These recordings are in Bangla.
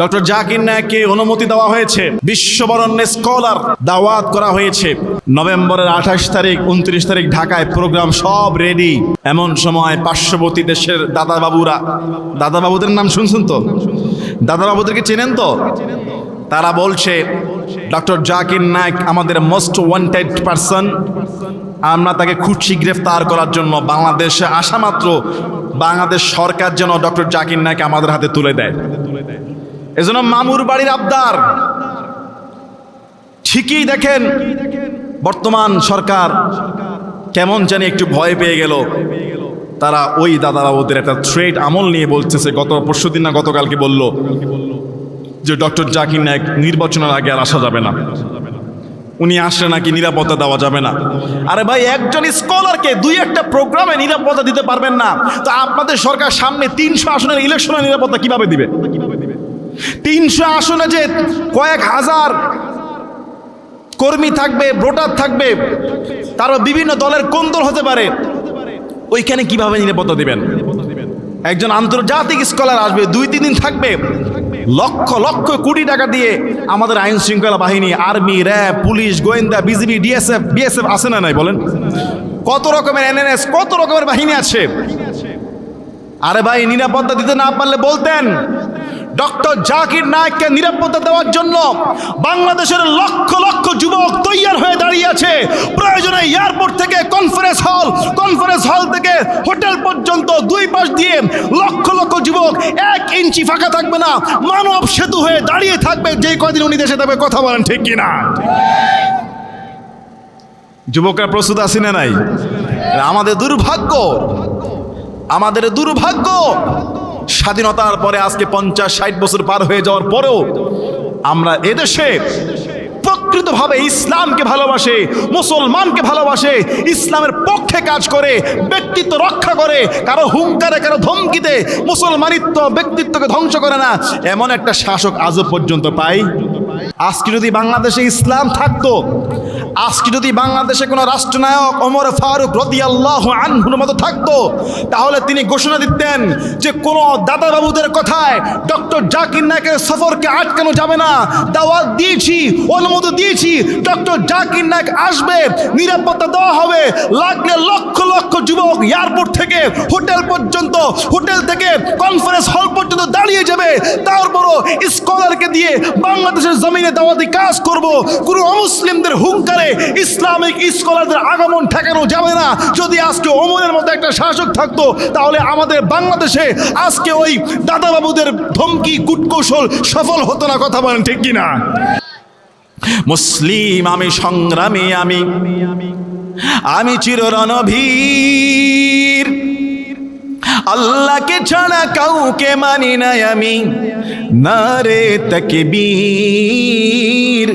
ডক্টর জাকির নায়ককে অনুমতি দেওয়া হয়েছে। বিশ্ববরণ্যে স্কলার দাওয়াত করা হয়েছে। নভেম্বরের আঠাশ তারিখ, উনত্রিশ তারিখ ঢাকায় প্রোগ্রাম সব রেডি। এমন সময় পার্শ্ববর্তী দেশের দাদাবাবুরা, দাদাবাবুদের নাম শুনছেন তো? দাদাবাবুদেরকে চেনেন তো? তারা বলছে, ডক্টর জাকির নায়ক আমাদের মোস্ট ওয়ান্টেড পারসন আমরা তাকে খুশি গ্রেফতার করার জন্য বাংলাদেশে আসা মাত্র। বাংলাদেশ সরকার যেন ডক্টর জাকির নায়ক আমাদের হাতে তুলে দেয়। এজন্য মামুর বাড়ির আবদার। ঠিকই দেখেন বর্তমান সরকার কেমন জানি একটু ভয় পেয়ে গেল। তারা ওই দাদাবাবুদের একটা থ্রেড আমল নিয়ে বলতেছে, গত পরশু দিন না গতকালকে বলল যে, ডক্টর জাকির নায়ক নির্বাচনের আগে আর আসা যাবে না। উনি আসলে নাকি নিরাপত্তা দেওয়া যাবে না। আরে ভাই, একজন স্কলারকে দুই একটা প্রোগ্রামে নিরাপত্তা দিতে পারবেন না। তো আপনাদের সরকার সামনে তিনশো আসনের ইলেকশনের নিরাপত্তা কীভাবে দিবে? তিনশো আসনে যে কয়েক হাজার কর্মী থাকবে, ভোটার থাকবে, তারও বিভিন্ন দলের কোন দল হতে পারে। ওইখানে কীভাবে নিরাপত্তা দিবেন? একজন আন্তর্জাতিক স্কলার আসবে, দুই, তিন দিন থাকবে। লক্ষ লক্ষ কোটি টাকা দিয়ে আমাদের আইন শৃঙ্খলা বাহিনী, আর্মি, র্যাব, পুলিশ, গোয়েন্দা, বিজিবি, ডিএসএফ, বিএসএফ আছে না নাই বলেন? কত রকমের এনএনএস, কত রকমের বাহিনী আছে? আরে ভাই, নিরাপত্তা দিতে না পারলে বলতেন ডক্টর জাকির নায়ককে নিরাপত্তা দেওয়ার জন্য বাংলাদেশের লক্ষ লক্ষ যুবক তৈয়ার হয়ে দাঁড়িয়ে আছে। প্রয়োজনে এয়ারপোর্ট থেকে কনফারেন্স হল কনফারেন্স হল থেকে হোটেল পর্যন্ত দুই পাশ দিয়ে লক্ষ লক্ষ যুবক এক ইঞ্চি ফাঁকা থাকবে না, মানব সেতু হয়ে দাঁড়িয়ে থাকবে। যেই কদিন উনি দেশে থাকবে কথা বলেন ঠিক কিনা? যুবকরা প্রস্তুত আছি না নাই? আমাদের দুর্ভাগ্য আমাদের দুর্ভাগ্য। স্বাধীনতার পরে আজকে পঞ্চাশ, ষাট বছর পার হয়ে যাওয়ার পরেও আমরা এদেশে প্রকৃতভাবে ইসলামকে ভালোবাসে, মুসলমানকে ভালোবাসে, ইসলামের পক্ষে কাজ করে, ব্যক্তিত্ব রক্ষা করে, কারও হুঙ্কারে, কারও ধমকিতে মুসলমানিত্ব ব্যক্তিত্বকে ধ্বংস করে না। এমন একটা শাসক আজও পর্যন্ত পাই। আজকে যদি বাংলাদেশে ইসলাম থাকতো, আজকে যদি বাংলাদেশে কোনো রাষ্ট্রনায়ক ওমর ফারুক রদি আল্লাহ আনহুর মতো থাকতো, তাহলে তিনি ঘোষণা দিতেন যে কোনো দাদাবাবুদের কথায় ডক্টর জাকির নায়কের সফরকে আটকানো যাবে না। দাওয়াত দিয়েছি অনুমতি দিয়েছি, ডক্টর জাকির নায়ক আসবে, নিরাপত্তা দেওয়া হবে। লাগলে লক্ষ লক্ষ যুবক এয়ারপোর্ট থেকে হোটেল পর্যন্ত, হোটেল থেকে কনফারেন্স হল পর্যন্ত দাঁড়িয়ে যাবে। তারপরও স্কলারকে দিয়ে বাংলাদেশের জমিনে দাওয়াতি কাজ করব। কোনো অমুসলিমদের হুঙ্কারে ইসলামিক স্কলারদের আগমন ঠেকানো যাবে না। যদি আজকে ওমরের মতো একটা শাসক থাকতো, তাহলে আমাদের বাংলাদেশে আজকে ওই দাদাবাবুদের ধমকি, কুটকৌশল সফল হতো না, কথা বলেন ঠিক কিনা? মুসলিম আমি সংগ্রামী, আমি আমি চিররণভীর আল্লাহকে ছাড়া কাউকে মানি নাই আমি। না রে তাকে বীর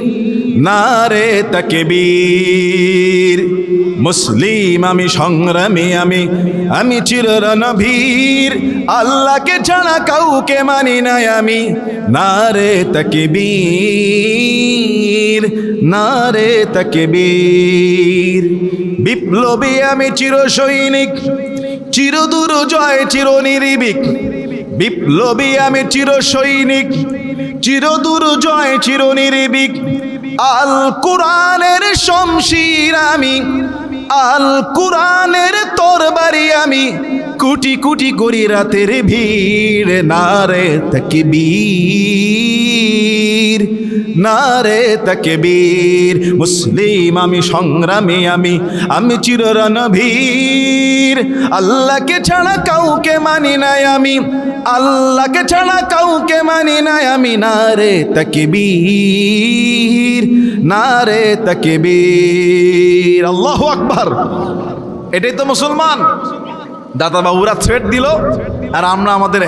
না রে তাকে বীর মুসলিম আমি, সংগ্রামী আমি আমি চিররণভীর আল্লাহকে ছাড়া কাউকে মানি নাই আমি। না রে তাকে বীর না রে তাকে বীর বিপ্লবী আমি চির সৈনিক চিরদূর জয় চির নিরিবিক বিপ্লবী আমি চির সৈনিক চিরদূর জয় চির নিরিবিক আল কোরআনের শমশির আমি। আল কোরআনের তরবারি আমি। কুটি কুটি করি রাতের ভিড়, নারে তকবীর। নারে তকবীর। মুসলিম আমি, সংগ্রামী আমি আমি চিররণভীর আল্লাহকে ছাড়া কাউকে মানি নাই আমি, আল্লাহকে ছাড়া কাউকে মানি নাই আমি, নারে তকবীর নারে তকবীর। আল্লাহ আকবার। এটাই তো মুসলমান। দাদা বাবুরা থ্রেট দিল, আর আমরা আমাদের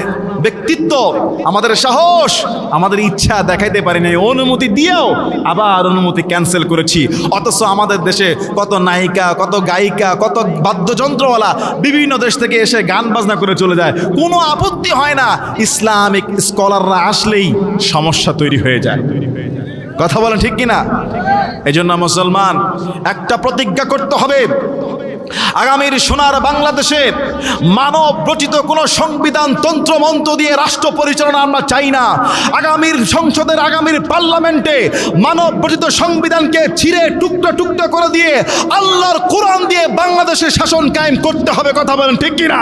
ব্যক্তিত্ব, আমাদের সাহস, আমাদের ইচ্ছা দেখাইতে পারিনি অনুমতি দিয়েও আবার অনুমতি ক্যান্সেল করেছি। অথচ আমাদের দেশে কত নায়িকা, কত গায়িকা, কত বাদ্যযন্ত্রওয়ালা বিভিন্ন দেশ থেকে এসে গান বাজনা করে চলে যায়। কোনো আপত্তি হয় না। ইসলামিক স্কলাররা আসলেই সমস্যা তৈরি হয়ে যায়। কথা বলেন ঠিক কিনা? এই জন্য মুসলমান, একটা প্রতিজ্ঞা করতে হবে। আগামীর সোনার বাংলাদেশের মানব রচিত কোনো সংবিধান তন্ত্র মন্ত্র দিয়ে রাষ্ট্র পরিচালনা আমরা চাই না। আগামীর সংসদের, আগামীর পার্লামেন্টে মানব রচিত সংবিধানকে ছিঁড়ে টুকটা টুকটা করে দিয়ে আল্লাহর কোরআন দিয়ে বাংলাদেশের শাসন কায়েম করতে হবে, কথা বলেন ঠিক কিনা?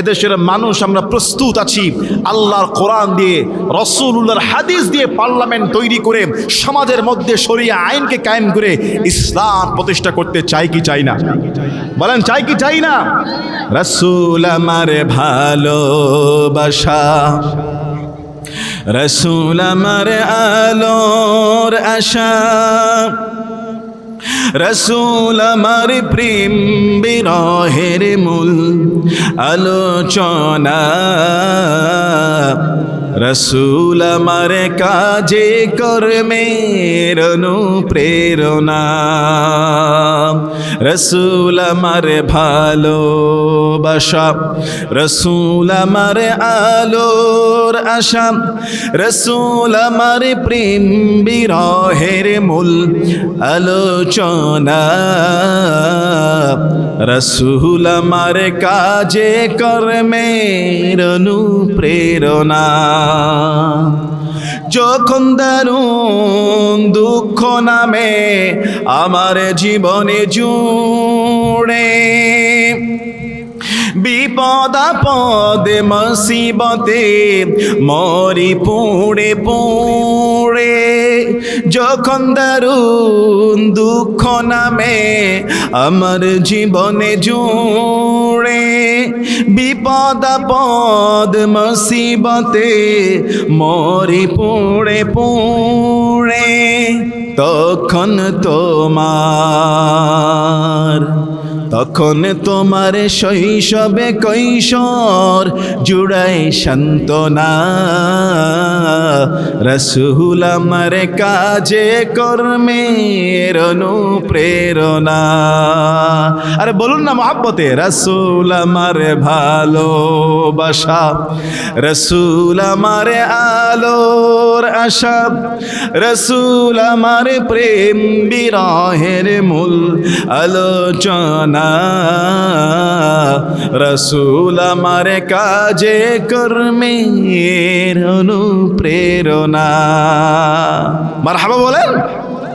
এদেশের মানুষ আমরা প্রস্তুত আছি। আল্লাহর কোরআন দিয়ে রসুল্লাহর হাদিস দিয়ে পার্লামেন্ট তৈরি করে, সমাজের মধ্যে সরিয়ে, আইনকে কায়েম করে ইসলাম প্রতিষ্ঠা করতে চাই কি চাই না? বলেন, চাই কি চাই না? রসুল আমার ভালোবাসা, রসুল আমার আলোর আশা। রসুল আমার প্রেম বিরহের মূল আলোচনা। রসুল আমার কাজে কর্মের অনুপ্রেরণা। রসুল আমার ভালোবাসা। রসুল আমার আলোর আশা। রসুল আমার প্রেম বিরহের মূল আলোচনা। রসুল আমার কাজে কর্মের অনুপ্রেরণা। যখন দারুণ দুঃখ নামে আমার জীবনে জুড়ে। বিপদ আপদে মসিবতে মরি পুড়ে পুড়ে। যখন দারুণ দুঃখ নামে আমার জীবনে জুড়ে বিপদ আপদ মসিবতে মরি পুড়ে পুড়ে। তখন তোমার তখন তোমার শৈশবে কৈশোর জুড়াই সান্ত্বনা। রসুল আমার কাজে, কর্মের অনুপ্রেরণা। আরে বলুন না মহাব্বতে, রসুল আমার ভালোবাসা, রসুল আমার আলোর আশা, রসুল আমার প্রেম বিরহের মূল আলোচনা। রসুল আমার কাজে কর্মের অনুপ্রেরণা। মার হাবা বলেন।